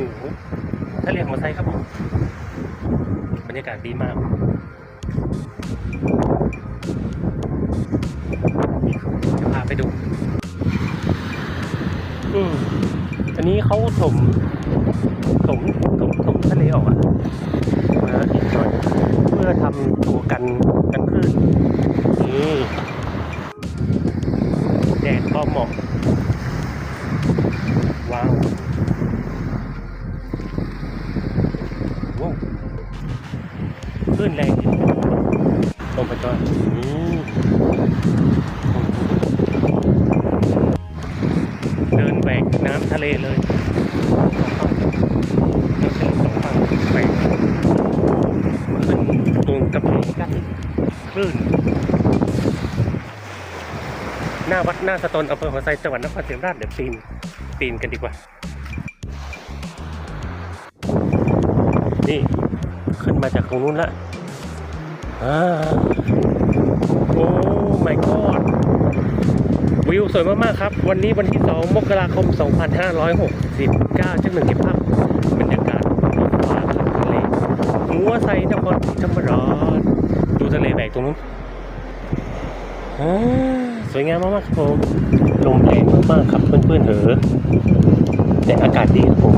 หูทะเลหัวไซครับผมบรรยากาศดีมาก จะพาไปดู อืมอันนี้เขาถมถมถมถมทะเลออกอะมาอีกหน่อยเพื่อทำตัวกันกันคลื่นนี่แดดก็เหมาะ ว้าวว้าวคลื่นแรงลงไปก่อนเดินแหวกน้ำทะเลเลยเราเป็นสองฝั่งแหวกขึ้นตรงกระเพกันคลื่น หน้าวัดหน้าสตนอำเภอหัวไซจังหวัดนครศรีธรรมราชเดี๋ยวปีนปีนกันดีกว่า นี่ มาจากตรงนู้นละอ่าโอ้ my god วิวสวยมากๆครับ วันนี้วันที่ 2 มกราคม 2569จังหนึ่งเก็บภาพบรรยากาศท้องฟ้าครับทะเลหัวไซนครศรีธรรมราชดูทะเลแบกตรงนู้นสวยงามมากๆครับผมลมแรงมากๆครับเพื่อนๆเหอแต่อากาศดีครับผม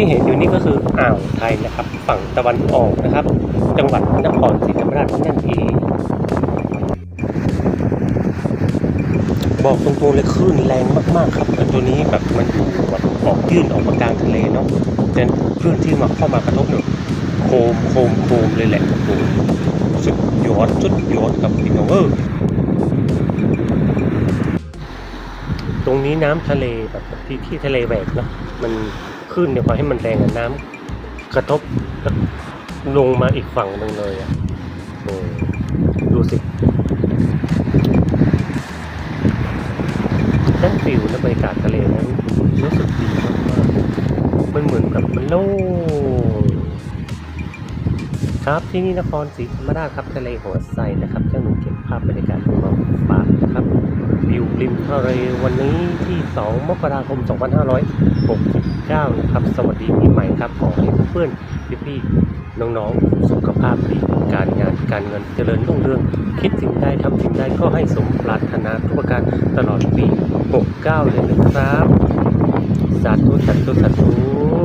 ที่เห็นอยู่นี่ก็คืออ่าวไทยนะครับ ฝั่งตะวันออกนะครับ จังหวัดนครศรีธรรมราชนั่นเองบอกตรงๆเลยคลื่นแรงมากๆครับตัวนี้แบบมันอยู่แบบออกยื่นออกมากลางทะเลเนาะแต่คลื่นที่มาเข้ามากระทบเนี่ยโคมโคมโคมเลยแหละโอ้สุดยอดสุดยอดกับพี่น้องเออตรงนี้น้ำทะเลแบบที่ที่ทะเลแหวกเนาะมัน ขึ้นเนี่ยขอให้มันแรงน้ำกระทบลงมาอีกฝั่งหนึ่งเลยอะโอ้ดูสินั่นฟิลและบรรยากาศทะเลนั้นรู้สึกดีมากๆมันเหมือนกับมันโล่ง ครับที่นี่นครศรีธรรมราชครับทะเลหัวไซนะครับเจ้าหนุ่มเก็บภาพบรรยากาศมาฝากนะครับวิวริมทะเลวันนี้ที่ 2 มกราคม 2569 นะครับ สวัสดีปีใหม่ครับขอให้เพื่อนๆพี่ๆน้องๆ สุขภาพดีการงานการเงินเจริญรุ่งเรือง คิดสิ่งใดทำสิ่งใดก็ให้สมปรารถนาทุกประการตลอดปี 69 เลยนะครับ สาธุสาธุสาธุ